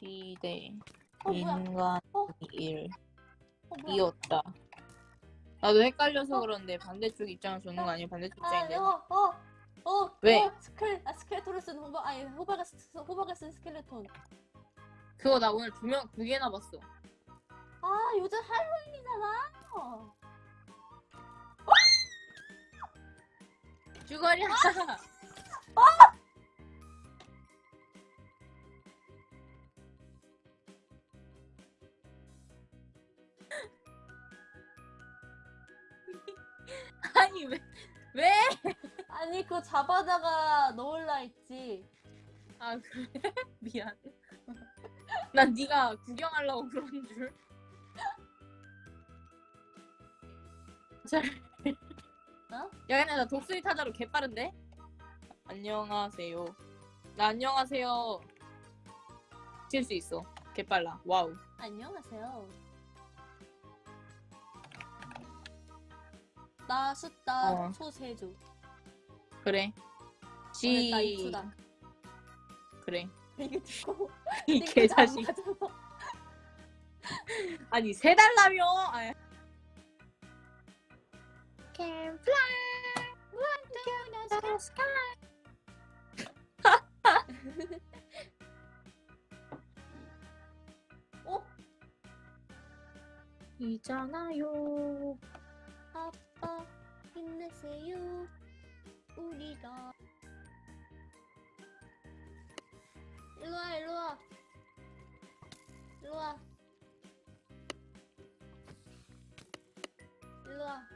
시대 어 뭐야? 인간 어? 일 어 뭐야? 이었다. 나도 헷갈려서 그런데 반대쪽 입장을 주는 거 아니야? 반대쪽 아, 입장인데. 어, 어, 어, 왜? 어, 스켈, 아, 스켈레톤을 쓴 호박, 아니 호박을 쓰, 호박을 쓴 스켈레톤. 그거 나 오늘 두명두 개나 봤어. 아, 요즘 할로윈이잖아. 쭈거리야. 아 니 왜 왜? 아니 그거 잡아다가 넣을라 했지. 아 그래? 미안. 난 네가 구경하려고 그런 줄. 잘. 어? 야 근데 나 독수리 타자로 개 빠른데? 안녕하세요. 나 안녕하세요. 칠 수 있어. 개 빨라. 와우. 안녕하세요. 나 숫다 어. 소세조. 그래. 오늘 나 시. 이쁘다. 그래. 이게 듣고 이 개자식. 안 맞아서. 아니 세 달라며. 아, Can fly to the sky. 어? 있잖아요. 아빠 힘내세요. 우리가. 일로 와 일로 와. 일로 와. 일로 와.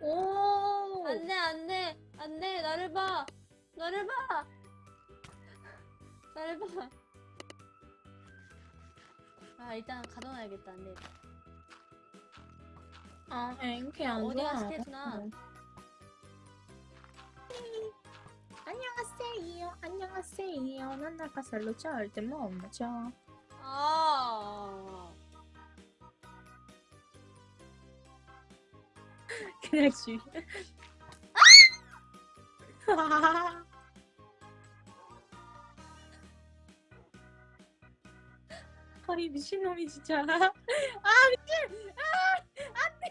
오. 안돼 안돼 안돼 나를 봐. 나를 봐. 나를 봐 아 일단 가둬놔야겠다 안돼 아, 앵키 안 어디가 좋아. 스케치나? 어. 안녕하세요. 안녕하세요. 난 나가살로 절대 못 맞춰. 아 그냥 지. 이 미친놈이 진짜. 아 미친. 아 안돼.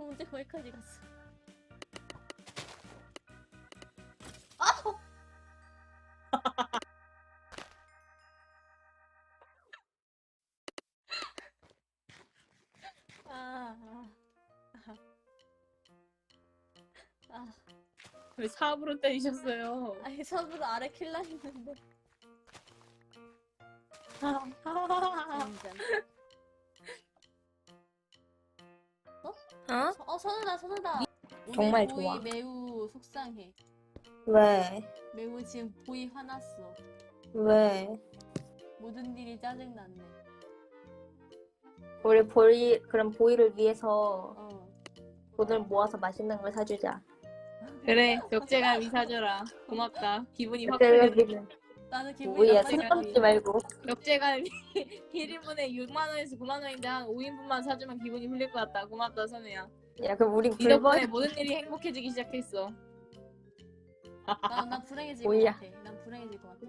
언제 거기까지 갔어 아, 아, 왜 사부로 때리셨어요? 아니 선으로 아래 킬라 했는데 진짜. 어? 서- 어 선우다 선우다. 오늘 정말 보이 좋아. 매우 속상해. 왜? 매우 지금 보이 화났어. 왜? 모든 일이 짜증 났네. 우리 보이 그럼 보이를 위해서 어. 돈을 모아서 맛있는 걸 사주자. 그래 역제감 이 사줘라. 고맙다. 기분이 확 풀리네. 나는 기분이 나쁘게 넘지 말고. 역제감이 1인분에 6만 원에서 9만 원인데 한 5인분만 사주면 기분이 풀릴 것 같다. 고맙다 선우야. 야 그럼 우린 이 덕분에 굴벌 모든 일이 행복해지기 시작했어. 난, 난 불행해질. 것 같아. 난 불행해질 것 같아.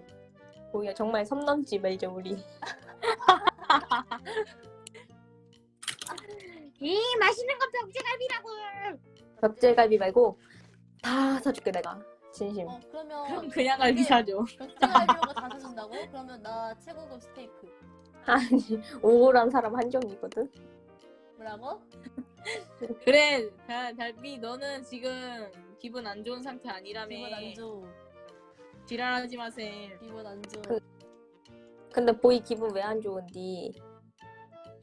보이야 정말 섬 넘지 말자 우리. 이 맛있는 건 병제갈비라고. 벽제갈비 말고 다 사줄게 내가. 진심. 어 그러면 그럼 그냥 갈비 사줘. 벽지갈비로가 다 사준다고? 그러면 나 최고급 스테이크. 아니 우울한 사람 한정이거든. 뭐라고? 그래 달, 달비 너는 지금 기분 안 좋은 상태 아니라며. 기분 안 좋. 지랄하지 마셈. 기분 안 좋. 그- 근데 보이 기분 왜 안 좋은디?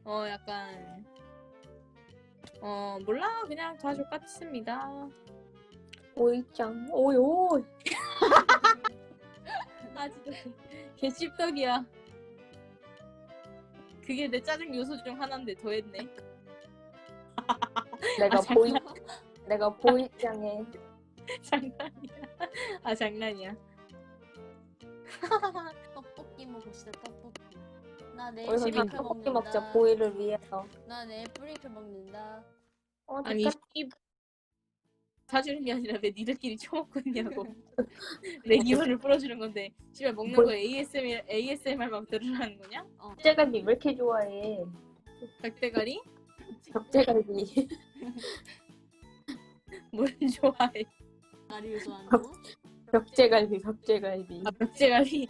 어 약간 어 몰라 그냥 자주 같습니다. 오이짱 오이 오이. 아 진짜 개씹덕이야. 그게 내 짜증 요소 중 하나인데 더했네. 내가 아, 보이 내가 보이짱에 장난이야. 아 장난이야. 떡볶이 먹고 먹읍시다 떡볶이. 나 내일 다 뿌리켜 떡볶이 먹는다. 먹자 보이를 위해서. 나 내일 뿌리켜 먹는다. 어, 아니. 이 사주는 게 아니라 왜 니들끼리 처먹고 있냐고 내 기분을 풀어주는 건데 씨발 먹는 뭘- 거 ASMR ASMR 막 들으라는 거냐? 벽제갈비 왜 이렇게 좋아해? 백대가리? 벽제갈비. 뭘 좋아해? 나리를 좋아한다고? 벽제갈비 벽제갈비. 아 백제가리